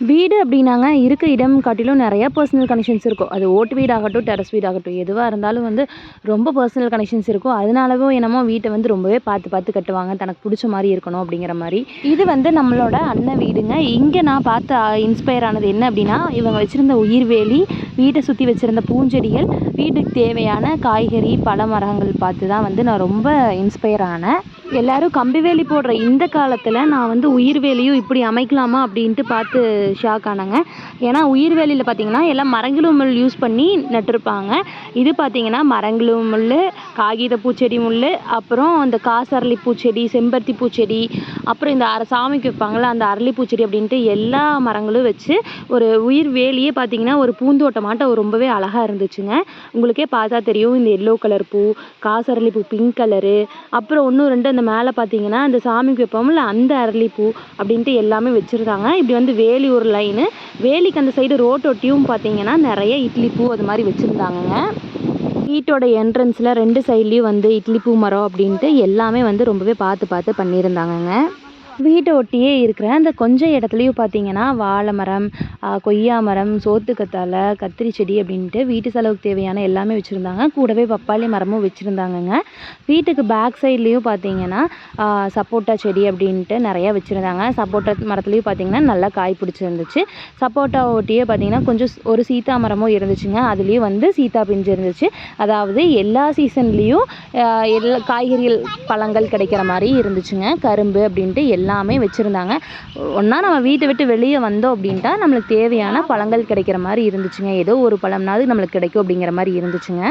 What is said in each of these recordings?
வீடு அப்படின்னாங்க இருக்க இடம் காட்டிலும் நிறையா பர்சனல் கனெக்ஷன்ஸ் இருக்கும். அது ஓட்டு வீடாகட்டும் டெரஸ் வீடாகட்டும் எதுவாக இருந்தாலும் வந்து ரொம்ப பர்சனல் கனெக்ஷன்ஸ் இருக்கும். அதனாலவோ என்னமோ வீட்டை வந்து ரொம்பவே பார்த்து பார்த்து கட்டுவாங்க. தனக்கு பிடிச்ச மாதிரி இருக்கணும் அப்படிங்கிற மாதிரி. இது வந்து நம்மளோட அண்ணன் வீடுங்க. இங்கே நான் பார்த்து இன்ஸ்பயர் ஆனது என்ன அப்படின்னா இவங்க வச்சுருந்த உயிர்வேலி வீட்டை சுற்றி வச்சுருந்த பூஞ்செடிகள் வீட்டுக்கு தேவையான காய்கறி பழ மரங்கள் பார்த்து தான் வந்து நான் ரொம்ப இன்ஸ்பயர் ஆனேன். எல்லோரும் கம்பி வேலி போடுற இந்த காலத்தில் நான் வந்து உயிர் வேலியும் இப்படி அமைக்கலாமா அப்படின்ட்டு பார்த்து ஷாக் ஆனாங்க. ஏன்னா உயிர் வேலியில் பார்த்தீங்கன்னா எல்லாம் மரங்களும் முள் யூஸ் பண்ணி நட்டிருப்பாங்க. இது பார்த்தீங்கன்னா மரங்களும் முள் காகித பூச்செடி முள் அப்புறம் அந்த காசரளி பூச்செடி செம்பருத்தி பூச்செடி அப்புறம் இந்த அர சாமிக்கு வைப்பாங்களே அந்த அரளி பூச்செடி அப்படின்ட்டு எல்லா மரங்களும் வச்சு ஒரு உயிர் வேலியே பார்த்தீங்கன்னா ஒரு பூந்தோட்டம் மாட்டம். ரொம்பவே அழகாக இருந்துச்சுங்க. உங்களுக்கே பார்த்தா தெரியும் இந்த எல்லோ கலர் பூ காசரளி பூ பிங்க் கலரு அப்புறம் ஒன்று ரெண்டு அந்த மேலே பார்த்தீங்கன்னா அந்த சாமிக்கு வைப்போம்ல அந்த அரளிப்பூ அப்படின்ட்டு எல்லாமே வச்சுருந்தாங்க. இப்படி வந்து வேலி ஒரு லைனு வேலிக்கு அந்த சைடு ரோட்டொட்டியும் பார்த்தீங்கன்னா நிறைய இட்லி பூ அது மாதிரி வச்சுருந்தாங்கங்க. வீட்டோட என்ட்ரன்ஸில் ரெண்டு சைட்லேயும் வந்து இட்லி பூ மரம் அப்படின்ட்டு எல்லாமே வந்து ரொம்பவே பார்த்து பார்த்து பண்ணியிருந்தாங்கங்க. வீட்டை ஒட்டியே இருக்கிற அந்த கொஞ்சம் இடத்துலையும் பார்த்தீங்கன்னா வாழை மரம் கொய்யா மரம் சோத்துக்கத்தாழை கத்திரி செடி அப்படின்ட்டு வீட்டு செலவுக்கு தேவையான எல்லாமே வச்சுருந்தாங்க. கூடவே பப்பாளி மரமும் வச்சுருந்தாங்கங்க. வீட்டுக்கு பேக் சைட்லேயும் பார்த்தீங்கன்னா சப்போட்டா செடி அப்படின்ட்டு நிறையா வச்சுருந்தாங்க. சப்போட்டா மரத்துலேயும் பார்த்தீங்கன்னா நல்லா காய் பிடிச்சிருந்துச்சு. சப்போட்டா ஒட்டியே பார்த்தீங்கன்னா கொஞ்சம் ஒரு சீத்தா மரமும் இருந்துச்சுங்க. அதுலேயும் வந்து சீத்தா பிஞ்சு இருந்துச்சு. அதாவது எல்லா சீசன்லேயும் எல்லா காய்கறிகள் பழங்கள் கிடைக்கிற மாதிரி இருந்துச்சுங்க. கரும்பு அப்படின்ட்டு எல்லா எல்லாமே வச்சுருந்தாங்க. ஒன்றா நம்ம வீட்டை விட்டு வெளியே வந்தோம் அப்படின்ட்டா நம்மளுக்கு தேவையான பழங்கள் கிடைக்கிற மாதிரி இருந்துச்சுங்க. ஏதோ ஒரு பழம்னாவது நம்மளுக்கு கிடைக்கும் அப்படிங்கிற மாதிரி இருந்துச்சுங்க.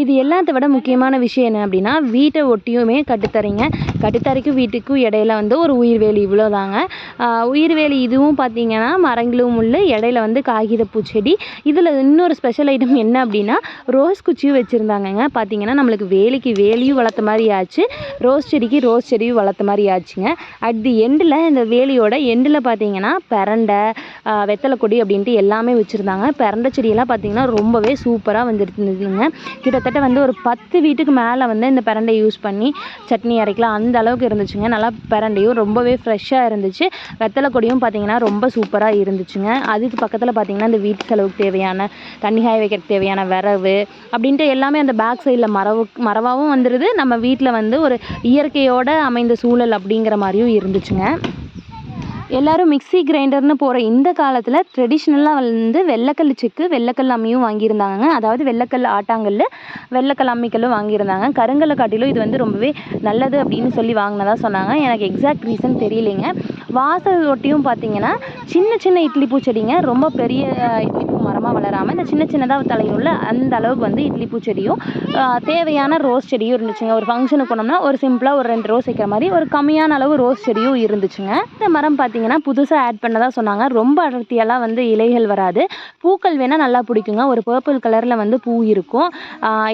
இது எல்லாத்த விட முக்கியமான விஷயம் என்ன அப்படின்னா வீட்டை ஒட்டியுமே கட்டுத்தரைங்க கட்டுத்தரைக்கும் வீட்டுக்கும் இடையில வந்து ஒரு உயிர்வேலி இவ்வளோதாங்க உயிர்வேலி இதுவும் பார்த்தீங்கன்னா மரங்களும் உள்ள இடையில வந்து காகித பூச்செடி. இதில் இன்னொரு ஸ்பெஷல் ஐட்டம் என்ன அப்படின்னா ரோஸ் குச்சியும் வச்சுருந்தாங்கங்க. பார்த்தீங்கன்னா நம்மளுக்கு வேலிக்கு வேலியும் வளர்த்த மாதிரி ஆச்சு. ரோஸ் செடிக்கு ரோஸ் செடியும் வளர்த்த மாதிரி ஆச்சுங்க. அட் தி எண்டில் இந்த வேலியோட எண்டில் பார்த்தீங்கன்னா பிரண்டை வெத்தலை கொடி அப்படின்ட்டு எல்லாமே வச்சுருந்தாங்க. பிரண்டை செடியெல்லாம் பார்த்தீங்கன்னா ரொம்பவே சூப்பராக வந்துருந்துங்க கிட்டத்தட்ட வந்து ஒரு பத்து வீட்டுக்கு மேலே வந்து இந்த பிரண்டை யூஸ் பண்ணி சட்னி அரைக்கலாம் அந்த அளவுக்கு இருந்துச்சுங்க. நல்லா பிரண்டையும் ரொம்பவே ஃப்ரெஷ்ஷாக இருந்துச்சு. வெத்தலை கொடியும் பார்த்திங்கன்னா ரொம்ப சூப்பராக இருந்துச்சுங்க. அதுக்கு பக்கத்தில் பார்த்திங்கன்னா இந்த வீட்டு செலவுக்கு தேவையான தண்ணி காய வைக்கிறதுக்கு தேவையான விறகு அப்படின்ட்டு எல்லாமே அந்த பேக் சைடில் மரவு மரவாகவும் வந்துடுது நம்ம வீட்டில் வந்து ஒரு இயற்கையோடு அமைந்த சூழல் அப்படிங்கிற மாதிரியும் இருந்துச்சுங்க. எல்லோரும் மிக்சி கிரைண்டர்னு போகிற இந்த காலத்தில் ட்ரெடிஷ்னலாக வந்து வெள்ளைக்கல் செக்கு வெள்ளைக்கல் அம்மியும் வாங்கியிருந்தாங்க. அதாவது வெள்ளைக்கல் ஆட்டாங்கல் வெள்ளைக்கல் அம்மிக்கல்லும் வாங்கியிருந்தாங்க. கருங்கலை காட்டிலும் இது வந்து ரொம்பவே நல்லது அப்படின்னு சொல்லி வாங்கினதா சொன்னாங்க. எனக்கு எக்ஸாக்ட் ரீசன் தெரியலைங்க. வாசல் ஒட்டியும் பார்த்தீங்கன்னா சின்ன சின்ன இட்லி பூச்செடிங்க. ரொம்ப பெரிய இட்லி மரமாக வளராமல் இந்த சின்ன சின்னதாக தலையுள்ள அந்த அளவுக்கு வந்து இட்லி பூச்செடியும் தேவையான ரோஸ் செடியும் இருந்துச்சுங்க. ஒரு ஃபங்க்ஷனுக்கு போனோம்னா ஒரு சிம்பிளாக ஒரு ரெண்டு ரோஸ் வைக்கிற மாதிரி ஒரு கம்மியான அளவு ரோஸ் செடியும் இருந்துச்சுங்க. இந்த மரம் பார்த்தீங்கன்னா புதுசாக ஆட் பண்ணதாக சொன்னாங்க. ரொம்ப அடர்த்தியெல்லாம் வந்து இலைகள் வராது. பூக்கள் வேணால் நல்லா பிடிக்குங்க. ஒரு பர்பிள் கலரில் வந்து பூ இருக்கும்.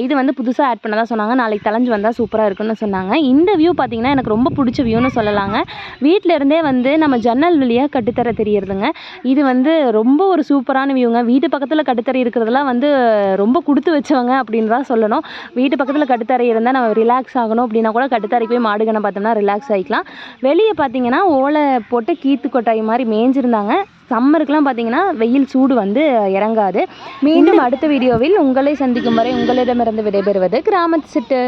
இது வந்து புதுசாக ஆட் பண்ணதாக சொன்னாங்க. நாளைக்கு தலைஞ்சு வந்தால் சூப்பராக இருக்குன்னு சொன்னாங்க. இந்த வியூ பார்த்தீங்கன்னா எனக்கு ரொம்ப பிடிச்ச வியூன்னு சொல்லலாங்க. வீட்டில் இருந்தே வந்து நம்ம ஜன்னல் வழியாக கட்டுத்தர தெரியறதுங்க. இது வந்து ரொம்ப ஒரு சூப்பரான வியூங்க வீட்டு பக்கத்தில் கட்டுத்தரை இருக்கிறதெல்லாம் வந்து ரொம்ப கொடுத்து வச்சவங்க அப்படின்னு தான் சொல்லணும். வீட்டு பக்கத்தில் கட்டுத்தரை இருந்தால் நம்ம ரிலாக்ஸ் ஆகணும் அப்படின்னா கூட கட்டுத்தரைக்கு போய் மாடுகனை பார்த்தோம்னா ரிலாக்ஸ் ஆகிக்கலாம் வெளியே பார்த்தீங்கன்னா ஓலை போட்டு கீத்து கொட்டாய் மாதிரி மேய்ஞ்சிருந்தாங்க சம்மருக்குலாம் பார்த்தீங்கன்னா வெயில் சூடு வந்து இறங்காது. மீண்டும் அடுத்த வீடியோவில் உங்களை சந்திக்கும் வரை உங்களிடமிருந்து விடைபெறுவது கிராமத்து சிட்டு.